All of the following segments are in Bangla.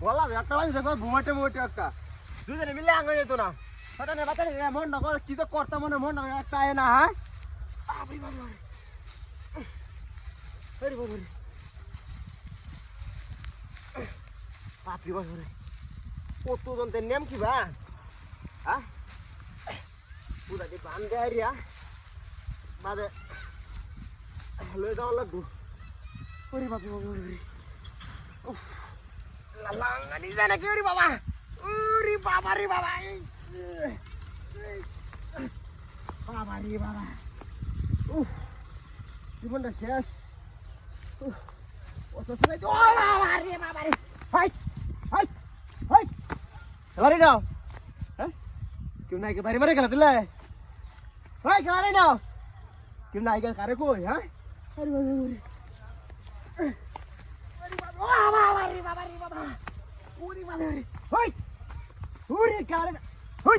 বললাম, একটা বাজে দেখো ঘুমাটে মোটে একটা দুজনে মিলে আঙ্গ যেত না। হঠাৎ বাচ্চা মন না মনে মন না একটা আয় না হ্যাঁ? বাবরি বাবরি আরে বাবরি বাপরি। বাবরি কত জনতে নেম কি বা? হ্যাঁ? পুরা বাদে লই যাওয়া লাগবো। ওরে বাপরি বাবরি লালাঙ্গানি যায় নাকি ওরে বাবা। ওরে বাবা রে বাবা বাবা রে বাবা। উফ। জীবনটা শেষ। উফ, অত সময় ও বাবা রে বাবা রে। হাই হাই হাই। এবারে নাও। হ্যাঁ? কেউ নাই বাড়ি খেলা দিলে। হাই খেলা নাও। কেউ নাই কে কারে কই হ্যাঁ? আরে বাবা রে বাবা রে বাবা ওরে বাবা রে হই ওরে কারে হই।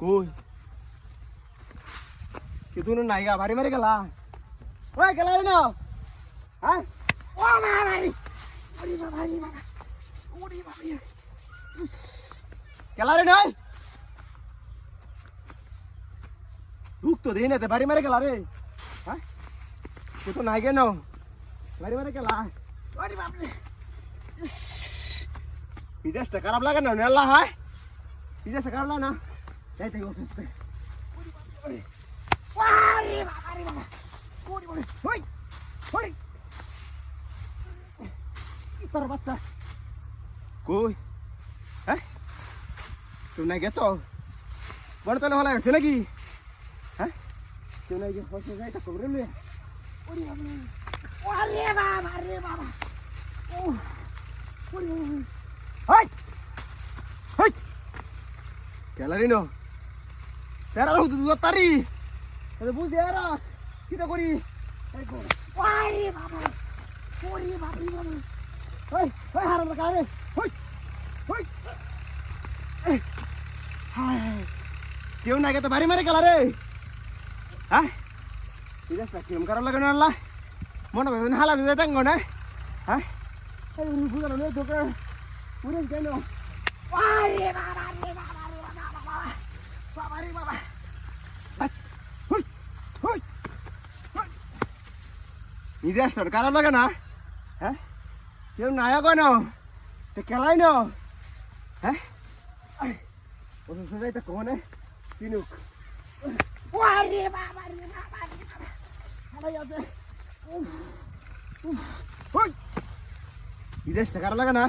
কই? কি তুই নাইগা বাড়ি মারি গেলা? ওই গেলা রে না। হ্যাঁ? ও বাবা রে ওরে বাবা রে বাবা। ওরে বাবা গেলা রে নাই? ঢুক তো দেই না তে বাড়ি মারি গেলা রে। হ্যাঁ? তো নাই কেন বাড়ি মারি গেলা। ওরে বাবা রে বিদেশটা খারাপ লাগে না নেলা হয়। বিদেশটা খারাপ লাগে না। যাইতে গো সুস্থ ওরে বাবা রে বাবা। ওরে বাবা। হই হই তোর বাচ্চা? কই? হ্যাঁ? তুমি নাই গেতো বড় তাহলে হলা গেছে নাকি? নাই গিয়ে হসে যাই তা কবরে লুয়ে ওরে বাবা ওরে বাবা রে বাবা উফ ওরে হাই হাই ক্যালারি নো তেরা রহু দুধ তারি তাহলে বুঝ দে আর কি তো করি এই কর ওরে বাবা ওরে বাবা রে বাবা হাই হাই হারাম কারে হাই হাই হাই কেউ না তো বাড়ি মারে গেলা রে হ্যাঁ? ঠিক আছে কেমন কারও লাগে না আল্লাহ। মনে করছেন হালা দিতে তাঙ্গ না? হ্যাঁ? তোকে পুরে কেন? নিজে আসতো কারও লাগে না? হ্যাঁ? কেউ নায়ক কেন তে কেলাই ন হ্যাঁ? ওষুধ সবাই তো কোনে কিনুক আরে বাবা রে বাবা রে বাবা হালাই আছে উফ উফ হুই বিদেশটা কারও লাগে না?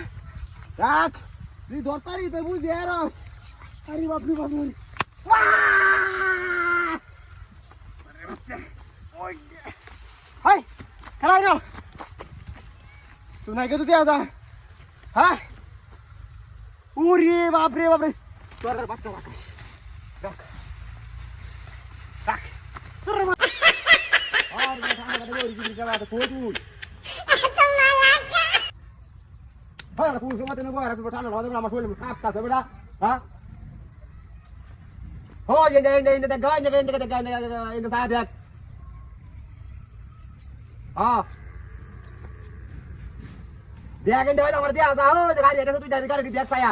রাখ। তুই দরকারি, তুই বুঝি এরস আরে বাপরে বাপরে। হাই খেলা না তুই নাই কে তুই আজা হ্যাঁ? উরে বাপরে বাপরে। তোর বাচ্চা রাখিস। রাখ। রাখ তোর মা আর বেটা আমাদের ওই জিনিস যাবা তো কই তুই হ্যাঁ পুরো সময় তেনে বয় রাখবে ঠান্ডা হবে আমার হ্যাঁ দেখ দেখ দেখ হ্যাঁ দেখ হয় দেখা তুই দিয়া ছায়া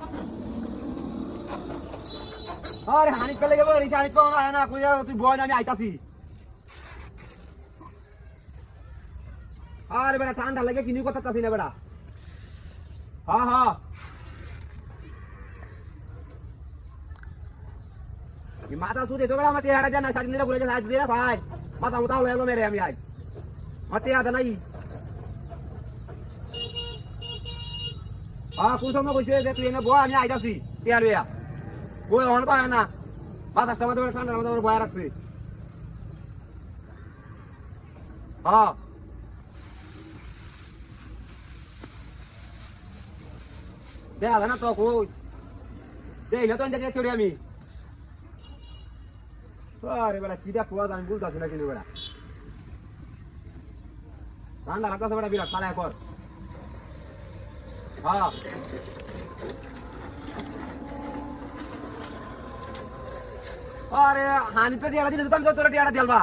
আরে হানিফ পেলে গেল রিসা হানিফ আয় না, কই তুই বয় না, আমি আইতাছি। আরে বেটা, ঠান্ডা লাগে কিনি কথা তাছি না বেটা। হ্যাঁ হ্যাঁ মাথা সুদে তো বেড়া আমার তেহারা জানা সাজ নিলে বলে সাজ দিয়ে ভাই। মাথা উঠা হয়ে মেরে আমি আজ। আমার তেহারা নাই। হ্যাঁ কোন সময় কইছে যে তুই এনে বয়, আমি আইতাছি তেহার বেয়া কই আমার পায় না। বাতাসটা আমাদের ঠান্ডার মধ্যে আমার বয়া রাখছি হ্যাঁ দেখা যায় না তো কই? দেখলে তো দেখে করি আমি। আরে বেড়া কিটা কোয়া আমি বুঝতেছি না কিন্তু বেড়া ঠান্ডা লাগতেছে বেড়া বিরাট, তাহলে কর হ্যাঁ আরে হানিতে টিয়াটা দিলে তো আমি টিয়াটা দিলবা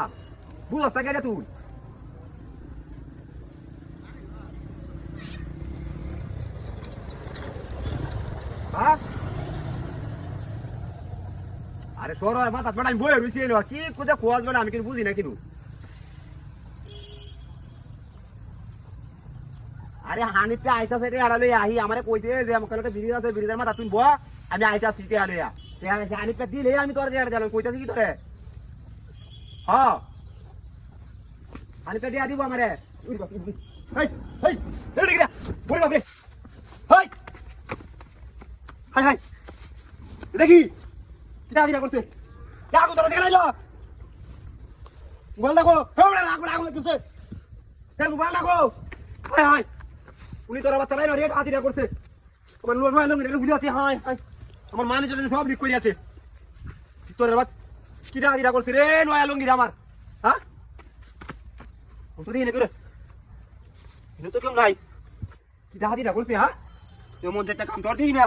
বুঝস তা কেটে তুই। আরে, তোর মাথা বেটা আমি এলো কি কোথায় খোয়াজ বেটা আমি কিন্তু বুঝি না কিন্তু। আরে হানিতে আইতাছে রে আড়ালে আহি আমারে কইতে যে, আমাকে ব্রিজ আছে ব্রিজের মাথা তুমি বয়া আমি আইতা সিটে আলে হানিতে দিলে আমি তোর রেড়া দিলাম কইতাছি কি তোরে? হ্যাঁ হানিতে দিয়া দিব আমারে। উড়ি বাপ হেই হেই এড়ে গিয়া উড়ি বাপ রে হেই। High high. দেখি কিটা দিরা করতে ডাকো তোরা দেখে। নাইলো মোবাইল ডাকো হেওড়া রাখো রাখো লাগছে বাচ্চা নাই রে হাতিরা করছে। আমার লোন লোন বুঝে আছে হাই হাই আমার মানে চলে সব লিক করে আছে তোর বাদ কিরা কিরা করছে রে, নয়া লঙ্গিরা আমার। হ্যাঁ? তো দিই না করে তো কেউ নাই। কিরা হাতিরা করছে হ্যাঁ? মন একটা কাম তোর দিই না